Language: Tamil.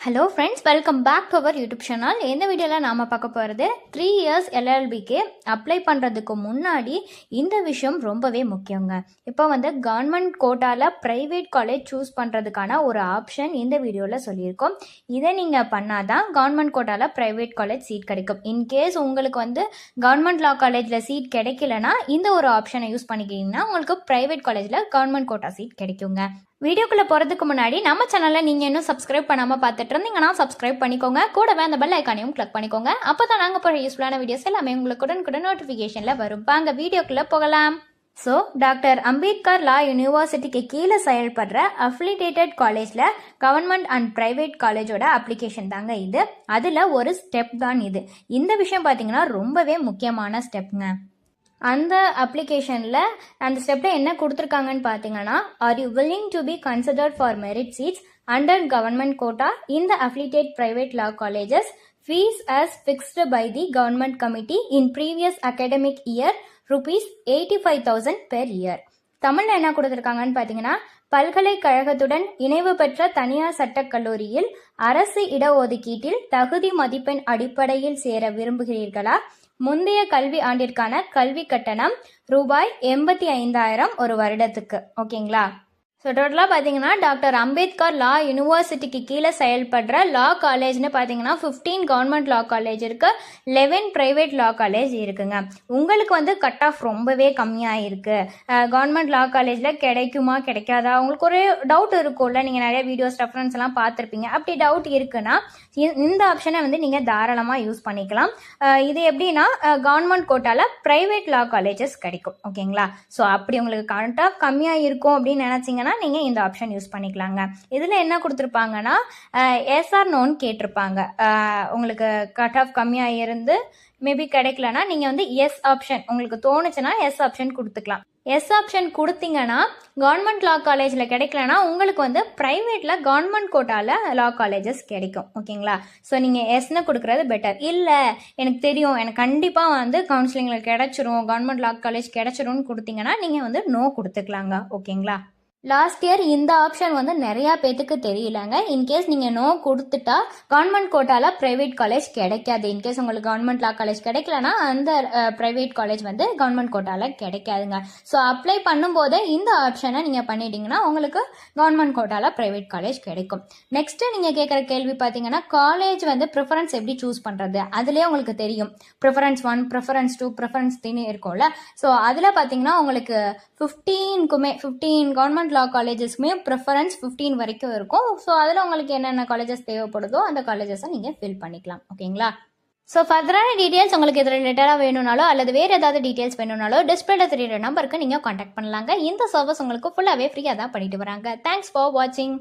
Hello friends welcome back to our YouTube channel இந்த வீடியோவில் நாம் பார்க்க போகிறது த்ரீ இயர்ஸ் எல்எல்பிக்கு அப்ளை பண்ணுறதுக்கு முன்னாடி இந்த விஷயம் ரொம்பவே முக்கியங்க. இப்போ வந்து கவர்மெண்ட் கோட்டாவில் ப்ரைவேட் காலேஜ் சூஸ் பண்ணுறதுக்கான ஒரு ஆப்ஷன் இந்த வீடியோவில் சொல்லியிருக்கோம். இதை நீங்கள் பண்ணால் தான் கவர்மெண்ட் கோட்டாவில் ப்ரைவேட் காலேஜ் சீட் கிடைக்கும் இன்கேஸ் உங்களுக்கு வந்து கவர்மெண்ட் லா காலேஜில் சீட் கிடைக்கலனா இந்த ஒரு ஆப்ஷனை யூஸ் பண்ணிக்கிட்டிங்கன்னா உங்களுக்கு ப்ரைவேட் காலேஜில் கவர்மெண்ட் கோட்டா சீட் கிடைக்குங்க. வீடியோக்குள்ளே போகிறதுக்கு முன்னாடி நம்ம சேனலை நீங்கள் இன்னும் சப்ஸ்கிரைப் பண்ணாமல் பார்த்துட்டு இருந்தீங்கன்னா சப்ஸ்கிரைப் பண்ணிக்கோங்க. கூடவே அந்த பெல் ஐக்கானையும் கிளிக் பண்ணிக்கோங்க. அப்போ தான் நாங்கள் போகிற யூஸ்ஃபுல்லான வீடியோஸ் எல்லாமே உங்களுக்கு உடனுக்குடன் நோட்டிஃபிகேஷனில் வரும். வாங்க வீடியோக்குள்ளே போகலாம். ஸோ டாக்டர் அம்பேத்கர் லா யூனிவர்சிட்டிக்கு கீழே செயல்படுற அஃபிலிட்டேட்டட் காலேஜில் கவர்மெண்ட் அண்ட் ப்ரைவேட் காலேஜோட அப்ளிகேஷன் தாங்க இது. அதில் ஒரு ஸ்டெப் தான் இது. இந்த விஷயம் பார்த்தீங்கன்னா ரொம்பவே முக்கியமான ஸ்டெப்ங்க அந்த அப்ளிகேஷனில் அந்த ஸ்டெப்பில் என்ன கொடுத்துருக்காங்கன்னு பார்த்தீங்கன்னா are you willing to be considered for merit seats under government quota in the affiliate private law colleges fees as fixed by the government committee in previous academic year rupees eighty five thousand per year தமிழில் என்ன கொடுத்துருக்காங்கன்னு பார்த்தீங்கன்னா பல்கலைக்கழகத்துடன் இணைவு பெற்ற தனியார் சட்டக் கல்லூரியில் அரசு இடஒதுக்கீட்டில் தகுதி மதிப்பெண் அடிப்படையில் சேர விரும்புகிறீர்களா? முந்தைய கல்வி ஆண்டிற்கான கல்வி கட்டணம் ரூபாய் எண்பத்தி ஐந்தாயிரம் ஒரு வருடத்துக்கு. ஓகேங்களா? ஸோ டோட்டலாக பார்த்தீங்கன்னா டாக்டர் அம்பேத்கர் லா யூனிவர்சிட்டிக்கு கீழே செயல்படுற லா காலேஜ்னு பார்த்தீங்கன்னா ஃபிஃப்டீன் கவர்மெண்ட் லா காலேஜ் இருக்குது லெவன் ப்ரைவேட் லா காலேஜ் இருக்குங்க. உங்களுக்கு வந்து கட் ஆஃப் ரொம்பவே கம்மியாக இருக்குது கவர்மெண்ட் லா காலேஜில் கிடைக்குமா கிடைக்காதா? உங்களுக்கு ஒரு டவுட் இருக்கும்ல. நீங்கள் நிறைய வீடியோஸ் ரெஃபரன்ஸ் எல்லாம் பார்த்துருப்பீங்க. அப்படி டவுட் இருக்குன்னா இந்த ஆப்ஷனை வந்து நீங்கள் தாராளமாக யூஸ் பண்ணிக்கலாம். இது எப்படின்னா கவர்மெண்ட் கோட்டாவில் ப்ரைவேட் லா காலேஜஸ் கிடைக்கும். ஓகேங்களா ஸோ அப்படி உங்களுக்கு கட் ஆஃப் கம்மியாக இருக்கும் அப்படின்னு நினச்சிங்கன்னா நீங்கள் இந்த ஆப்ஷன் யூஸ் பண்ணிக்கலாங்க. இதில் என்ன கொடுத்துருப்பாங்கன்னா எஸ்ஆர் நோன் கேட்டிருப்பாங்க. உங்களுக்கு கட் ஆஃப் கம்மியாக இருந்து மேபி கிடைக்கலனா நீங்கள் வந்து எஸ் ஆப்ஷன் உங்களுக்கு தோணுச்சுன்னா எஸ் ஆப்ஷன் கொடுத்துக்கலாம். எஸ் ஆப்ஷன் கொடுத்தீங்கன்னா கவர்மெண்ட் லா காலேஜில் கிடைக்கலனா உங்களுக்கு வந்து ப்ரைவேட்டில் கவர்மெண்ட் கோட்டாவில் லா காலேஜஸ் கிடைக்கும். ஓகேங்களா ஸோ நீங்கள் எஸ்னு கொடுக்குறது பெட்டர் இல்லை எனக்கு தெரியும் எனக்கு கண்டிப்பாக வந்து கவுன்சிலிங்கில் கிடச்சிரும் கவர்மெண்ட் லா காலேஜ் கிடைச்சிரும்னு கொடுத்தீங்கன்னா நீங்கள் வந்து நோ கொடுத்துக்கலாங்க. ஓகேங்களா லாஸ்ட் இயர் இந்த ஆப்ஷன் வந்து நிறையா பேத்துக்கு தெரியலங்க. இன்கேஸ் நீங்கள் நோ கொடுத்துட்டா கவர்மெண்ட் கோட்டாவில் ப்ரைவேட் காலேஜ் கிடைக்காது. இன்கேஸ் உங்களுக்கு கவர்மெண்ட் லா காலேஜ் கிடைக்கலனா அந்த ப்ரைவேட் காலேஜ் வந்து கவர்மெண்ட் கோட்டாவில் கிடைக்காதுங்க. ஸோ அப்ளை பண்ணும்போதே இந்த ஆப்ஷனை நீங்கள் பண்ணிட்டீங்கன்னா உங்களுக்கு கவர்மெண்ட் கோட்டாவில் ப்ரைவேட் காலேஜ் கிடைக்கும். நெக்ஸ்ட்டு நீங்கள் கேட்குற கேள்வி பார்த்தீங்கன்னா காலேஜ் வந்து ப்ரிஃபரன்ஸ் எப்படி சூஸ் பண்ணுறது அதுலேயே உங்களுக்கு தெரியும். Preference one preference two preference three இருக்கும்ல. ஸோ அதில் பார்த்தீங்கன்னா உங்களுக்கு ஃபிஃப்டீனுக்குமே ஃபிஃப்டீன் கவர்மெண்ட் லா காலேஜஸ்க்குமே ப்ரிஃபரன்ஸ் ஃபிஃப்டீன் வரைக்கும் இருக்கும். ஸோ அதில் உங்களுக்கு என்னென்ன காலேஜஸ் தேவைப்படுதோ அந்த காலேஜஸை நீங்கள் ஃபில் பண்ணிக்கலாம். ஓகேங்களா? ஸோ ஃபர்தரான டீட்டெயில்ஸ் உங்களுக்கு இதில் ரிலேட்டடாக வேணும்னாலோ அல்லது வேறு ஏதாவது டீட்டெயில்ஸ் வேணும்னாலோ டிஸ்பிளேல தெரியுற நம்பருக்கு நீங்கள் காண்டாக்ட் பண்ணலாங்க. இந்த சர்வீஸ் உங்களுக்கு ஃபுல்லாகவே ஃப்ரீயாக தான் பண்ணிட்டு வராங்க. தேங்க்ஸ் ஃபார் வாட்சிங்